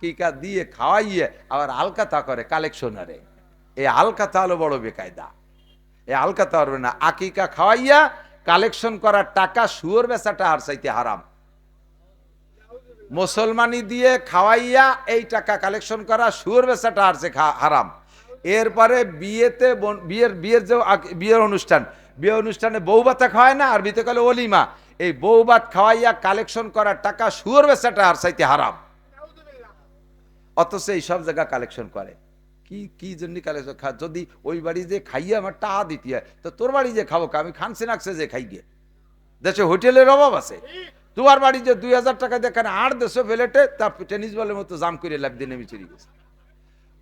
আকিকা দিয়ে খাওয়াইয়ে আবার আলকাতা করে কালেকশনারে। এই আলকাতা হলো বড় বেকায়দা। এই আলকাতা পারবে না আকিকা খাওয়াইয়া কালেকশন করার টাকা শুয়োর বেচাটা আর চাইতে হারাম। মুসলমানি দিয়ে খাওয়াইয়া এই টাকা কালেকশন করা শুয়োর বেচাটা আর হারাম। এরপরে বিয়েতে বিয়ের বিয়ের যে বিয়ের অনুষ্ঠান বিয়ে অনুষ্ঠানে বউ ভাতা খাওয়ায় না, আর বিতে কালে অলিমা। এই বউ ভাত খাওয়াইয়া কালেকশন করার টাকা শুয়োর বেচাটা আর চাইতে হারাম। অথচ এই সব জায়গা কালেকশন করে। কি কি জন্য কালেকশন খা, যদি ওই বাড়ি যে খাইয়ে আমার টাকা দিতে হয়, তো তোর বাড়ি যে খাব আমি খানসি নাকছে যে খাই গিয়ে দেশে হোটেলের অভাব আছে। তোমার বাড়ি যে দুই হাজার টাকা দেখেন আট দেশে ফেলেটে তার টেনিস বলের মতো জাম করে লাভ দিয়ে নেমে চলে গেছে।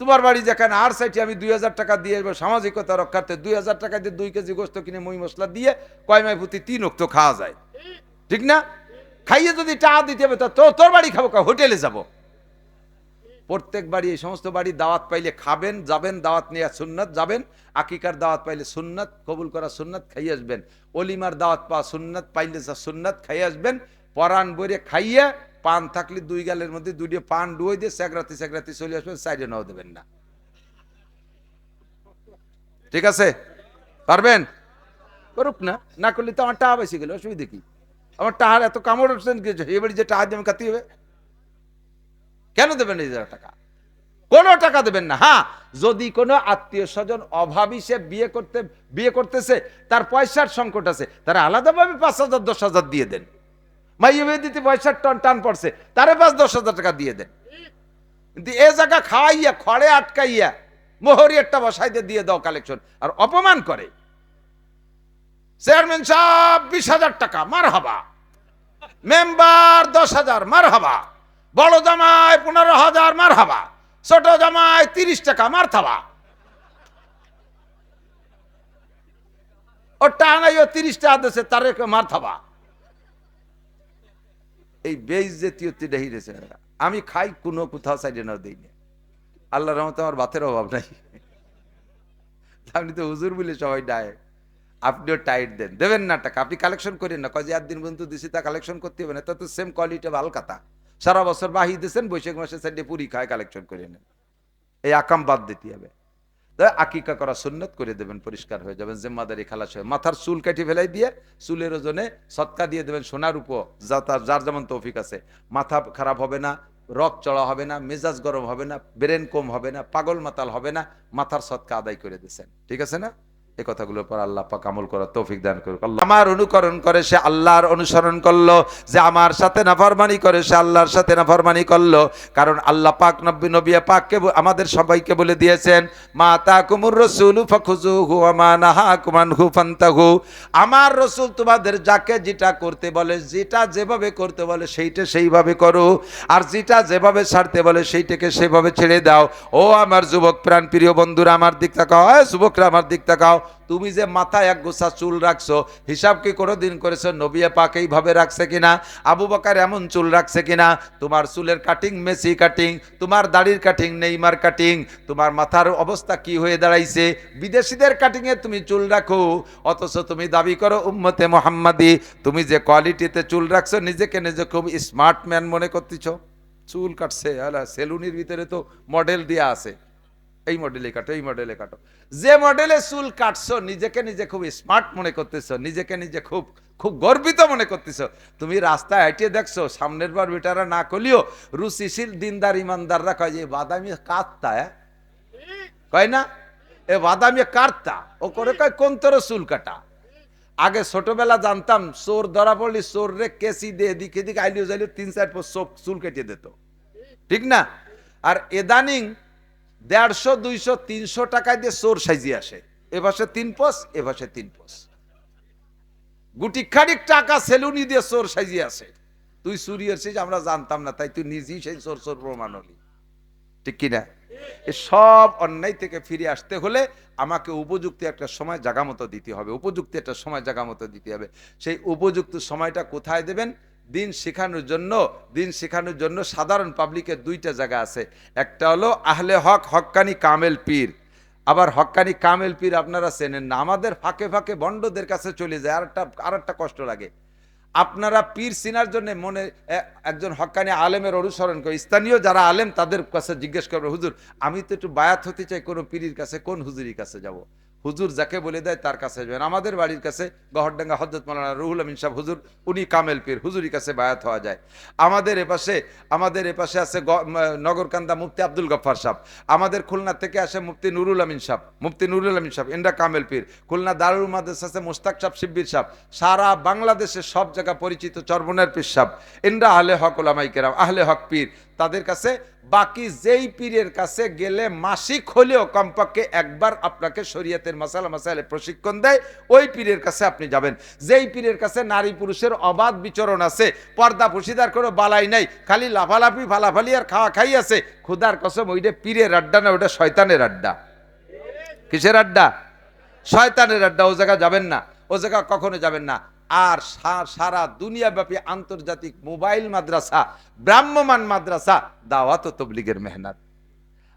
তোমার বাড়ি যেখানে আর সাইটে আমি দুই হাজার টাকা দিয়ে সামাজিকতা রক্ষার্থে দুই হাজার টাকা দিয়ে দুই কেজি গোস্ত কিনে মই মশলা দিয়ে কয় মাই প্রতি তিন অক্ত খাওয়া যায়। ঠিক না? খাইয়ে যদি টাকা দিতে হবে, তা তোর বাড়ি খাব হোটেলে যাব। প্রত্যেক বাড়ি, এই সমস্ত বাড়ি দাওয়াত পাইলে খাবেন, যাবেন, দাওয়াত নিয়ে সুন্নত, যাবেন। আকিকার দাওয়াত পাইলে সুন্নত, কবুল করা সুন্নত, খাইয়ে আসবেন। অলিমার দাওয়াত পাওয়া সুন্নত, পাইলে সুন্নত, খাইয়ে আসবেন। পরাণ বইরে খাইয়ে পান থাকলে দুই গালের মধ্যে দুইটা পান ডুয়ে দিয়ে সেগরাতি সেগরাতি চলে আসবেন, সাইডে নাও দেবেন না। ঠিক আছে? পারবেন? করুক না না করলে তো আমার টাকা বেশি গেল, অসুবিধা কি? আমার টাহার এত কামড় হচ্ছেন এবারে যে টাকা দিয়ে আমি কাতি হবে। কেন দেবেন এই টাকা? কোনো টাকা দেবেন না। হ্যাঁ যদি কোনো আত্মীয় স্বজন অভাবী সে বিয়ে করতে, বিয়ে করতেছে, তার পয়সার সংকট আছে, তারা আলাদাভাবে পাঁচ হাজার, দশ হাজার দিয়ে দেন। মাইয়ে দিতে পয়সার টন, টান পড়ছে, তারে পাঁচ, দশ হাজার টাকা দিয়ে দেন। কিন্তু এ জায়গা খাওয়াইয়া, খড়ে আটকাইয়া, মোহরি একটা বসাই দিয়ে দাও কালেকশন আর অপমান করে। চেয়ারম্যান সাহেব, বিশ হাজার টাকা মার হাবা মেম্বার দশ হাজার মার হাবা বড় জামায় পনেরো হাজার মার হাবা ছোট জামায় তিরিশ টাকা মার থাবা ও টানাই ও তিরিশ টাকা দেশে তার মার থাবা এই বেজ জাতীয় তিডাহি রেছে আমি খাই কোনো কোথাও সাইডে না দিই না। আল্লাহ রহমতে আমার ভাতের অভাব নাই। আপনি তো হুজুর বলে সবাই ডায়। আপনিও টাইট দেন। দেবেন না টাকা, আপনি কালেকশন করেন না। কয়ে একদিন পর্যন্ত দিছি তা কালেকশন করতে হবে না, তা তো সেম কোয়ালিটি ভালো কথা। সারা বছর বাহি দিয়েছেন বৈশাখ মাসে সাইডে পুরি খায় কালেকশন করে নেন। এই আকাম বাদ দিতে হবে। তা আকিকা করা সুন্নত করে দেবেন, পরিষ্কার হয়ে যাবেন, জিম্মাদারি খালাস হয়ে। মাথার চুল কাটি ফেলাই দিয়ে চুলের ওজনে সৎকা দিয়ে দেবেন, সোনার উপর, যা তার যার যেমন তৌফিক আছে। মাথা খারাপ হবে না রক চড়া হবে না, মেজাজ গরম হবে না, ব্রেন কম হবে না, পাগল মাতাল হবে না, মাথার সৎকা আদায় করে দিয়েছেন। ঠিক আছে না? এই কথাগুলোর পর আল্লাহ পাক আমল করার তৌফিক দান করুক। আল্লাহ আমার অনুকরণ করে, সে আল্লাহর অনুসরণ করল, যে আমার সাথে নাফরমানি করে, সে আল্লাহর সাথে নাফরমানি করল। কারণ আল্লাহ পাক নব্বী নবী পাককে আমাদের সবাইকে বলে দিয়েছেন, মা তা কুমুর রসুল ফখুজু হু আমা নাহা কুমান হু ফান্তাহু। আমার রসুল তোমাদের যাকে যেটা করতে বলে, যেটা যেভাবে করতে বলে, সেইটা সেইভাবে করো। আর যেটা যেভাবে ছাড়তে বলে, সেইটাকে সেভাবে ছেড়ে দাও। ও আমার যুবক প্রাণ, প্রিয় বন্ধুরা, আমার দিক তাকাও, এ যুবকরা আমার দিক তাকাও। তুমি যে মাথায় এক গোছা চুল রাখছো, হিসাব কি কোনো দিন করেছ? নবিয়া পাক এইভাবে রাখছে কিনা? আবু বকার এমন চুল রাখছে কিনা? তোমার চুলের কাটিং মেসি কাটিং তোমার দাড়ির কাটিং নেইমার কাটিং তোমার মাথার অবস্থা কি হয়ে দাঁড়াইছে? বিদেশিদের কাটিংয়ে তুমি চুল রাখো, অথচ তুমি দাবি করো উম্মতে মোহাম্মদি, তুমি যে কোয়ালিটিতে চুল রাখছো, নিজেকে নিজে খুব স্মার্ট ম্যান মনে করতেছ। চুল কাটছে আলা সেলুনির ভিতরে তো মডেল দেয়া আছে। এই মডেলে কাটো, এই মডেলে কাটো। যে মডেলে চুল কাটছো, নিজেকে নিজে খুব স্মার্ট মনে করতেছো, নিজেকে নিজে খুব খুব গর্বিত মনে করতেছো, তুমি রাস্তায় হাঁটিয়ে দেখছ, সামনের বার বেটারা না করলেও রুচিশীল দিনদার ইমানদাররা কয় যে বাদামি কাটতা হ্যাঁ? কয় না? এ বাদামি কাটতা? ও করে কয়, কোন তোর চুল কাটা? আগে ছোটবেলা জানতাম, চোর ধরা পড়লি চোর রে কেসি দিয়ে এদিকে এদিকে আইলিও যাইলিও তিন চার চোখ চুল কেটে দিত। ঠিক না? আর এদানিং দেড়শো, দুইশো, তিনশো টাকায় দিয়ে চোর সাইজি আসে। এ পাশে তিন পোস, এ পাশে তিন পোস। গুটি খানিক টাকা সেলুনি দিয়ে চোর সাইজি আসে। তুই চুরি আসছিস আমরা জানতাম না, তাই তুই নিজেই সেই চোর চোর প্রমাণ হলি। ঠিক কিনা এ সব অন্যায় থেকে ফিরে আসতে হলে আমাকে উপযুক্ত একটা সময় জাগামতো দিতে হবে। উপযুক্ত একটা সময় জাগামতো দিতে হবে। সেই উপযুক্ত সময়টা কোথায় দেবেন? দিন শেখানোর জন্য, দিন শেখানোর জন্য সাধারণ পাবলিকের দুইটা জায়গা আছে। একটা হলো আহলে হক, হক্কানি কামেল পীর। আবার হক্কানি কামেল পীর আপনারা চেনেন না। আমাদের ফাঁকে ফাঁকে বন্ডদের কাছে চলে যায় আর একটা আর একটা কষ্ট লাগে। আপনারা পীর চিনার জন্য মনে একজন হক্কানি আলেমের অনুসরণ করে, স্থানীয় যারা আলেম তাদের কাছে জিজ্ঞেস করবে, হুজুর, আমি তো একটু বায়াত হতে চাই, কোনো পীরির কাছে, কোন হুজুরির কাছে যাব? হুজুর যাকে বলে দেয় তার কাছে যাবেন। আমাদের বাড়ির কাছে গহরডাঙ্গা হজরত মালানা রুহুল আমিন সাহেব, হুজুর, উনি কামেল পীর, হুজুরির কাছে বায়াত হওয়া যায়। আমাদের এপাশে আমাদের এপাশে আছে নগরকান্দা মুফতি আব্দুল গফ্ফার সাহেব। আমাদের খুলনা থেকে আসে মুফতি নুরুল আমিন সাহেব, মুফতি নুরুল আমিন সাহেব এন্ডা কামেল পীর। খুলনা দারুল মাদ্রাসা আছে মুস্তাক সাহেব, শিব্বির সাহেব। সারা বাংলাদেশের সব জায়গা পরিচিত চরমনের পীর সাহেব। এন্ডা আহলে হক ওলামাই কেরাম, আহলে হক পীর। তাদের কাছে বাকি যেই পীরের কাছে গেলে মাসিক হলেও কমপক্ষে একবার আপনাকে শরীয়তের মাসালা মাসালে প্রশিক্ষণ দেয়, ওই পীরের কাছে আপনি যাবেন। যেই পীরের কাছে নারী পুরুষের অবাধ বিচরণ আছে, পর্দা পুশিদার কোনো বালাই নাই, খালি লাফালাফি, ফালাফালি আর খাওয়া খাই আছে, খুদার কসম ওইটা পীরের আড্ডা না, ওইটা শয়তানের আড্ডা। কিসের আড্ডা? শয়তানের আড্ডা, ও জায়গা যাবেন না, ও জায়গা কখনো যাবেন না। আর সারা দুনিয়াব্যাপী আন্তর্জাতিক মোবাইল মাদ্রাসা, ব্রাহ্মমান মাদ্রাসা দাওয়াত তবলিগের মেহনত।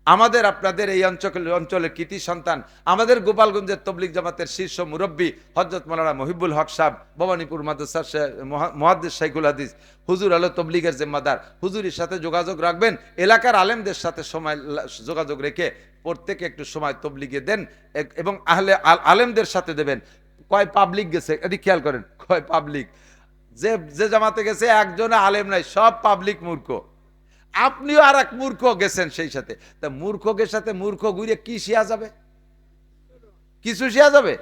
আমাদের আপনাদের এই অঞ্চল অঞ্চলের কৃতি সন্তান, আমাদের গোপালগঞ্জের তবলিক জামাতের শীর্ষ মুরব্বী হজরত মৌলানা মহিবুল হক সাহেব, ভবানীপুর মাদ্রাসার মহাদ্দেশ শাইকুল হাদিস, হুজুর আলো তবলিগের জিম্মাদার। হুজুরের সাথে যোগাযোগ রাখবেন, এলাকার আলেমদের সাথে সময় যোগাযোগ রেখে প্রত্যেকে একটু সময় তবলিগে দেন এবং আহলে আলেমদের সাথে দেবেন। কয় পাবলিক গেছে এটি খেয়াল করেন। কয় পাবলিক যে যে জামাতে গেছে, একজনে আলেম নাই, সব পাবলিক মূর্খ। আপনিও আর এক মূর্খ গেছেন সেই সাথে। তা মূর্খকের সাথে মূর্খ ঘুরে কি শিয়া যাবে? কিছু শিয়া যাবে?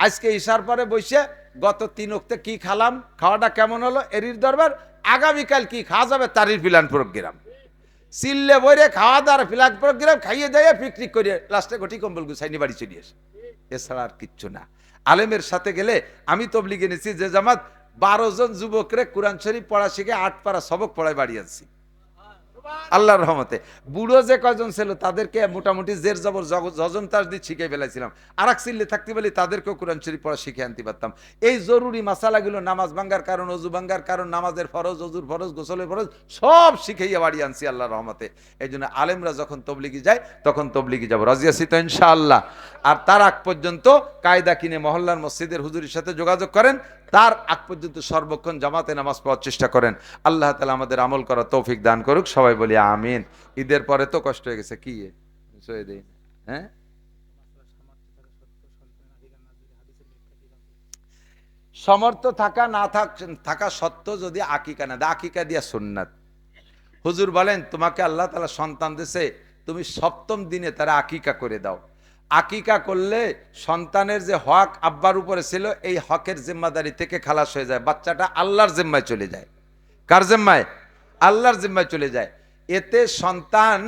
আজকে ইশার পরে বসে গত তিন অক্তে কি খালাম, খাওয়াটা কেমন হলো, এরির দরবার, আগামীকাল কি খাওয়া যাবে তারির প্ল্যান প্রোগ্রাম। সিললে বইরে খাওয়া দাওয়ার প্ল্যান প্রোগ্রাম খাইয়ে দেয় পিকনিক করে লাস্টে ঘটি কম্বল গুছাইনি, বাড়ি চলে আসে এছাড়া আর কিচ্ছু না। আলেমের সাথে গেলে আমি তবলিগে নিছি যে জামাত বারো জন যুবকরে কোরআন শরীফ পড়া শিখে আট পাড়া সবক পড়ায় বাড়িয়েছি আল্লাহর রহমতে। বুড়ো যে কয়জন ছিল, তাদেরকে মোটামুটি জের জবর যজন তাস দিয়ে শিখে ফেলাইছিলাম। আর এক চিল্লে থাকতে বলি তাদেরকেও কোরআন শরীফ পড়া শিখে আনতে পারতাম। এই জরুরি মাসালাগুলো নামাজ ভাঙ্গার কারণ, অজু ভাঙ্গার কারণ, নামাজের ফরজ, অজুর ফরজ, গোসলের ফরজ, সব শিখাইয়া বাড়ি আনছি আল্লাহর রহমতে। এই জন্য আলেমরা যখন তবলিগি যায়, তখন তবলিগি যাব। রাজিয়াসি তো ইনশাআল্লাহ। আর তার আগ পর্যন্ত কায়দা কিনে মহল্লার মসজিদের হুজুরির সাথে যোগাযোগ করেন। তার আগ পর্যন্ত সর্বক্ষণ জামাতে নামাজ পড়ার চেষ্টা করেন। আল্লাহ তালা আমাদের আমল করার তৌফিক দান করুক, সবাই বলি আমিন। ঈদের পরে তো কষ্ট হয়ে গেছে, কি। হ্যাঁ? সমর্থ থাকা না থাক, থাকা সত্ত্বেও যদি আকিকা না দেয়, আকিকা দিয়া সুন্নাত। হুজুর বলেন, তোমাকে আল্লাহ তালা সন্তান দিছে, তুমি সপ্তম দিনে তারা আকিকা করে দাও। আকিকা করলে সন্তানের যে হক আব্বার উপরে ছিল, এই হকের জিম্মাদারি থেকে খালাস হয়ে যায়। বাচ্চাটা আল্লাহর জিম্মায় চলে যায়। কার জিম্মায়? আল্লাহর জিম্মায় চলে যায়। এতে সন্তান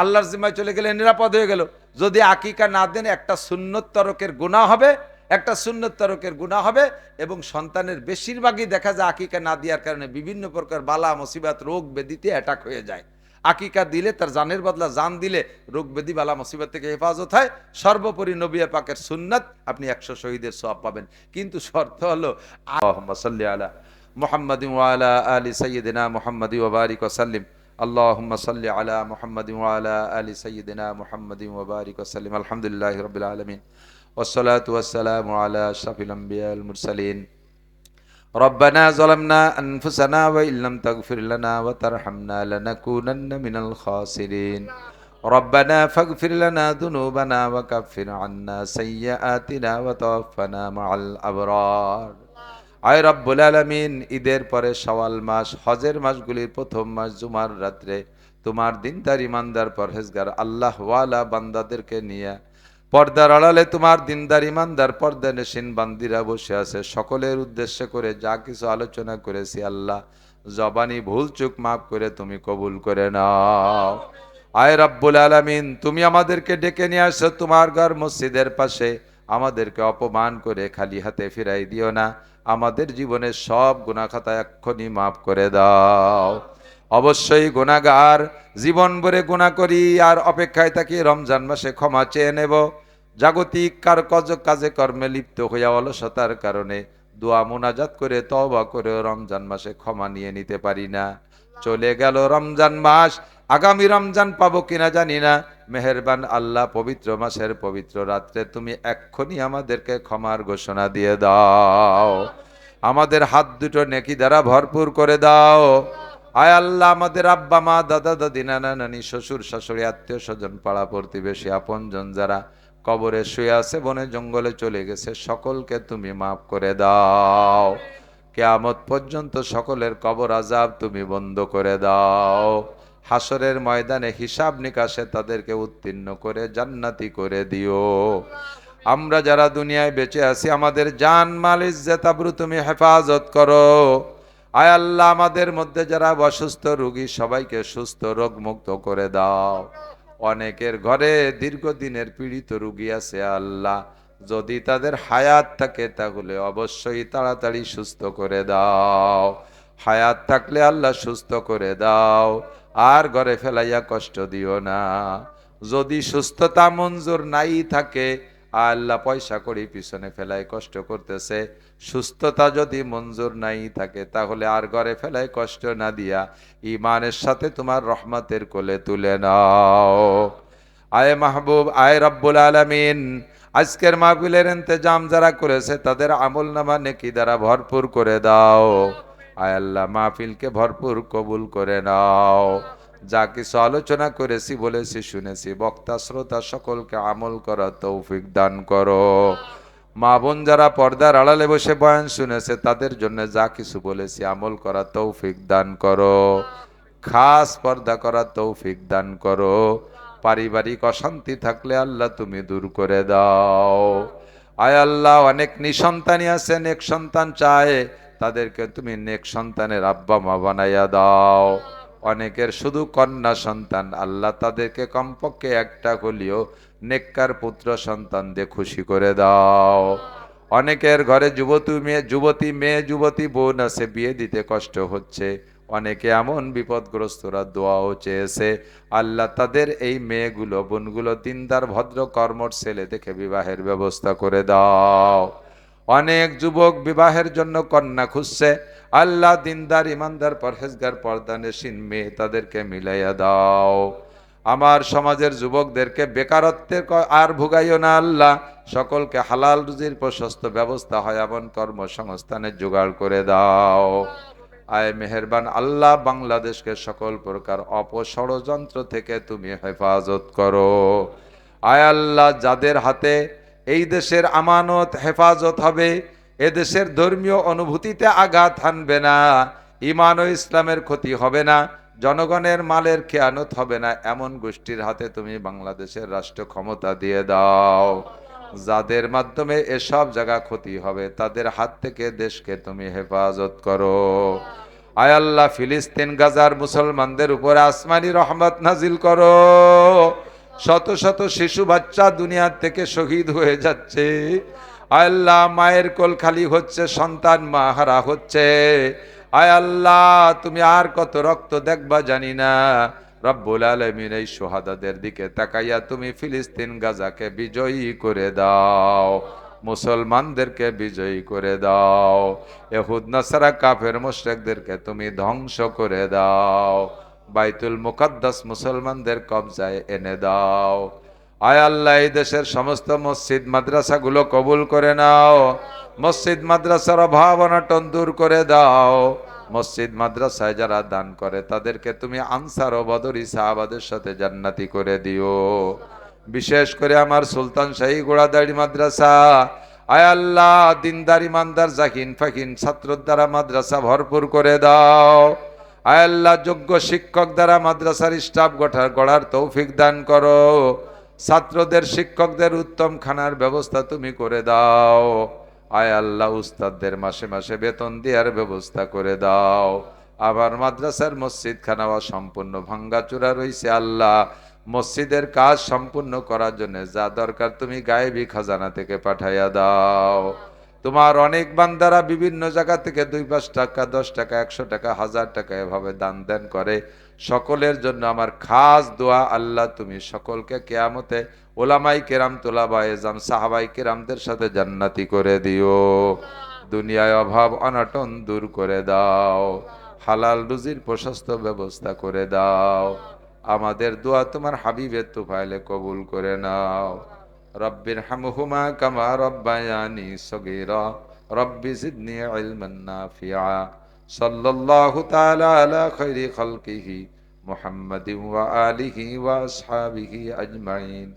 আল্লাহর জিম্মায় চলে গেলে নিরাপদ হয়ে গেল। যদি আকিকা না দেন, একটা সুন্নত তরকের গুণা হবে, একটা সুন্নত গুণা হবে, এবং সন্তানের বেশিরভাগই দেখা যায় আকিকা না দেওয়ার কারণে বিভিন্ন প্রকার বালা, মুসিবাত, রোগ, ব্যাধিতে অ্যাটাক হয়ে যায়। আকিকা দিলে তার জানের বদলা জান দিলে রোগ ব্যাধি বালা মুসিবত থেকে হেফাজত হয় সর্বোপরি নবিয়া পাকের সুন্নাত আপনি একশো শহীদের সব পাবেন কিন্তু শর্ত হলো আল্লাহুম্মা সাল্লি আলা মুহাম্মাদ ওয়ালা আলি সাইয়্যিদিনা মুহাম্মাদ ওয়া বারিক ওয়া সাল্লিম اللهم صل على محمد وعلى آل سيدنا محمد وبارك وسلم الحمد لله رب العالمين والصلاة والسلام على أشرف الأنبياء المرسلين ربنا ظلمنا أنفسنا وإن لم تغفر لنا وترحمنا لنكونن من الخاسرين ربنا فاغفر لنا ذنوبنا وكفر عنا سيئاتنا وتوفنا مع الأبرار আয় রব্বুল আলামিন ঈদের পরে সওয়াল মাস হজের মাসগুলির প্রথম মাস জুমার রাত্রে তোমার দিনদার ইমানদার পরহেজগার আল্লাহ ওয়ালা বান্দাদেরকে নিয়ে পর্দার আড়ালে তোমার দিনদার ইমানদার পর্দা নেশিন বান্দিরা বসে আছে। সকলের উদ্দেশ্য করে যা কিছু আলোচনা করেছি আল্লাহ, জবানি ভুল চুক মাফ করে তুমি কবুল করে নাও। আয় রব্বুল আলামিন, তুমি আমাদেরকে ডেকে নিয়ে আসো তোমার ঘর মসজিদের পাশে। আমাদেরকে অপমান করে খালি হাতে ফিরাই দিও না। আমাদের জীবনের সব গুণাখাতা এক্ষুনি মাফ করে দাও। অবশ্যই গুণাগার জীবন ভরে গুণা করি আর অপেক্ষায় থাকি রমজান মাসে ক্ষমা চেয়ে নেব। জাগতিক কার কজ কাজে কর্মে লিপ্ত হইয়া অলসতার কারণে দোয়া মোনাজাত করে, তওবা করে রমজান মাসে ক্ষমা নিয়ে নিতে পারি না। চলে গেল রমজান মাস, আগামী রমজান পাবো কিনা জানি না। মেহেরবান আল্লাহ পবিত্র মাসের পবিত্র রাত্রে তুমি এক্ষুনি আমাদেরকে ক্ষমার ঘোষণা দিয়ে দাও। আমাদের হাত দুটো নেকি দ্বারা ভরপুর করে দাও। আয় আল্লাহ, আমাদের আব্বা, মা, দাদা, দাদি, নানা, নানি, শ্বশুর, শাশুড়ি, আত্মীয় স্বজন, পাড়া প্রতিবেশী, আপনজন যারা কবরে শুয়ে আছে, বনে জঙ্গলে চলে গেছে। সকলকে তুমি মাফ করে দাও। কেয়ামত পর্যন্ত সকলের কবর আজাব তুমি বন্ধ করে দাও। হাসরের ময়দানে হিসাব নিকাশে তাদেরকে উত্তীর্ণ করে জান্নাতি করে দিও। আমরা যারা দুনিয়ায় বেঁচে আছি, আমাদের জান মাল ইজ্জত তুমি হেফাজত করো। আয় আল্লাহ, আমাদের মধ্যে যারা অসুস্থ রোগী, সবাইকে সুস্থ রোগ মুক্ত করে দাও। অনেকের ঘরে দীর্ঘদিনের পীড়িত রুগী আছে আল্লাহ। যদি তাদের হায়াত থাকে, তাহলে অবশ্যই তাড়াতাড়ি সুস্থ করে দাও। হায়াত থাকলে আল্লাহ সুস্থ করে দাও। আর ঘরে ফেলাইয়া কষ্ট দিও না। যদি সুস্থতা মঞ্জুর নাই থাকে, আল্লাহ পয়সা করি পিছনে ফেলায় কষ্ট করতেছে। সুস্থতা যদি মঞ্জুর নাই থাকে, তাহলে আর ঘরে ফেলায় কষ্ট না দিয়া ইমানের সাথে তোমার রহমতের কোলে তুলে নাও। আয় মাহবুব, আয় রব্বুল আলামিন, আজকের মাহফিলের ইন্তজাম যারা করেছে, তাদের আমল নামা নেকি দ্বারা ভরপুর করে দাও। আয় আল্লাহ, মাহফিলকে ভরপুর কবুল করে নাও। যা কিছু আলোচনা করেছি, বলেছি, শুনেছি, বক্তা, শ্রোতা সকলকে আমল করা তৌফিক দান করো। মা বোন যারা পর্দার আড়ালে বসে বয়ান শুনেছে, তাদের জন্য যা কিছু বলেছি, আমল করা তৌফিক দান করো। খাস পর্দা করা তৌফিক দান করো। পারিবারিক অশান্তি থাকলে আল্লাহ তুমি দূর করে দাও। আয় আল্লাহ, অনেক নিঃসন্তানই আছে, নেক সন্তান চায়, তাদেরকে তুমি নেক সন্তানের আব্বা মা বানাইয়া দাও। অনেকের শুধু কন্যা সন্তান, আল্লাহ তাদেরকে কমপক্ষে একটা হলেও নেককার পুত্র সন্তান দিয়ে খুশি করে দাও। অনেকের ঘরে যুবতী মেয়ে যুবতী মেয়ে, যুবতী বোন আছে, বিয়ে দিতে কষ্ট হচ্ছে। অনেকে এমন বিপদগ্রস্তরা দোয়াও চেয়েছে। আল্লাহ তাদের এই মেয়েগুলো, বোনগুলো দিনদার, ভদ্র কর্মর ছেলে দেখে বিবাহের ব্যবস্থা করে দাও। অনেক যুবক বিবাহের জন্য কন্যা খুঁজছে। আল্লাহ দিনদার, ইমানদার, পরহেজগার, পর্দানেসীন মেয়ে তাদেরকে মিলাইয়া দাও। আমার সমাজের যুবকদেরকে বেকারত্বের আর ভুগাইও না আল্লাহ। সকলকে হালাল রুজির প্রশস্ত ব্যবস্থা হয়, এমন কর্মসংস্থানের জোগাড় করে দাও। আয় মেহেরবান আল্লাহ, বাংলাদেশকে সকল প্রকার অপষড়যন্ত্র থেকে তুমি হেফাজত করো। আয় আল্লাহ, যাদের হাতে এই দেশের আমানত হেফাজত হবে এদেশের ধর্মীয় অনুভূতিতে আঘাত হানবে না ইমান ও ইসলামের ক্ষতি হবে না জনগণের মালের খেয়ানত হবে না, এমন গোষ্ঠীর হাতে তুমি বাংলাদেশের রাষ্ট্র ক্ষমতা দিয়ে দাও। যাদের মাধ্যমে এসব জায়গা ক্ষতি হবে, তাদের হাত থেকে দেশকে তুমি হেফাজত করো। আয় আল্লাহ, ফিলিস্তিন, গাজার মুসলমানদের উপরে আসমানি রহমত নাজিল করো। শত শত শিশু বাচ্চা দুনিয়ার থেকে শহীদ হয়ে যাচ্ছে। আল্লাহ, মায়ের কোল খালি হচ্ছে, সন্তান মা হারা হচ্ছে। আয় আল্লাহ, তুমি আর কত রক্ত দেখবা জানি না। রব্বুল আলমিন এই সোহাদাদের দিকে তাকাইয়া তুমি ফিলিস্তিন গাজাকে বিজয়ী করে দাও, মুসলমানদেরকে বিজয়ী করে দাও, এহুদ, নাসারা, কাফের, মুশরিকদেরকে তুমি ধ্বংস করে দাও, বাইতুল মুকদ্দাস মুসলমানদের কবজায় এনে দাও। আয় আল্লাহ, এই দেশের সমস্ত মসজিদ, মাদ্রাসাগুলো কবুল করে নাও, মসজিদ, মাদ্রাসার অভাব অনটন দূর করে দাও মসজিদ, মাদ্রাসায় যারা দান করে, তাদেরকে তুমি আনসার ও বদরি সাহাবাদের সাথে জান্নাতি করে দিও। বিশেষ করে আমার সুলতান শাহী গোড়াদাড়ি মাদ্রাসা। আয় আল্লাহ, দিনদার ইমানদার জাকিন ফাকিন ছাত্রর দ্বারা মাদ্রাসা ভরপুর করে দাও। আয় আল্লাহ, যোগ্য শিক্ষক দ্বারা মাদ্রাসার স্টাফ গঠার গড়ার তৌফিক দান করো। ছাত্রদের, শিক্ষকদের উত্তম খানার ব্যবস্থা তুমি করে দাও। আয় আল্লাহ, উস্তাদদের মাসে মাসে বেতন দেওয়ার ব্যবস্থা করে দাও। আবার মাদ্রাসার মসজিদ খানাওয়া সম্পূর্ণ ভাঙ্গাচুরা রয়েছে আল্লাহ। মসজিদের কাজ সম্পূর্ণ করার জন্য যা দরকার তুমি গায়েবী খাজানা থেকে পাঠাইয়া দাও। তোমার অনেক বান্দারা বিভিন্ন জায়গা থেকে দুই পাঁচ টাকা, দশ টাকা, একশো টাকা, হাজার টাকা এভাবে দান দেন করে। সকলের জন্য আমার খাস দোয়া, আল্লাহ তুমি সকলকে কেয়ামতে ওলামাই কেরাম তোলাবা এজাম সাহাবাই কেরামদের সাথে জান্নাতি করে দিও। দুনিয়ায় অভাব অনাটন দূর করে দাও। হালাল রুজির প্রশস্ত ব্যবস্থা করে দাও। আমাদের দোয়া তোমার হাবিবের তুফাইলে কবুল করে নাও। রব্বির হামহুমা কামা রব্বায়ানি সগীরা। রব্বি জিদনি ইলমান নাফিআ সাল্লাল্লাহু তাআলা আলা খাইরি খালকিহি মুহাম্মাদিন ওয়া আলিহি ওয়া আসহাবিহি আজমাইন।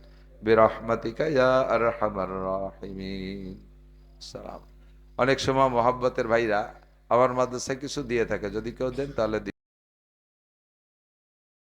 ইয়া রাহিমিন। সালাম। অনেক সময় মোহাব্বতের ভাইরা আমার মাদ্রাসায় কিছু দিয়ে থাকে, যদি কেউ দেন তাহলে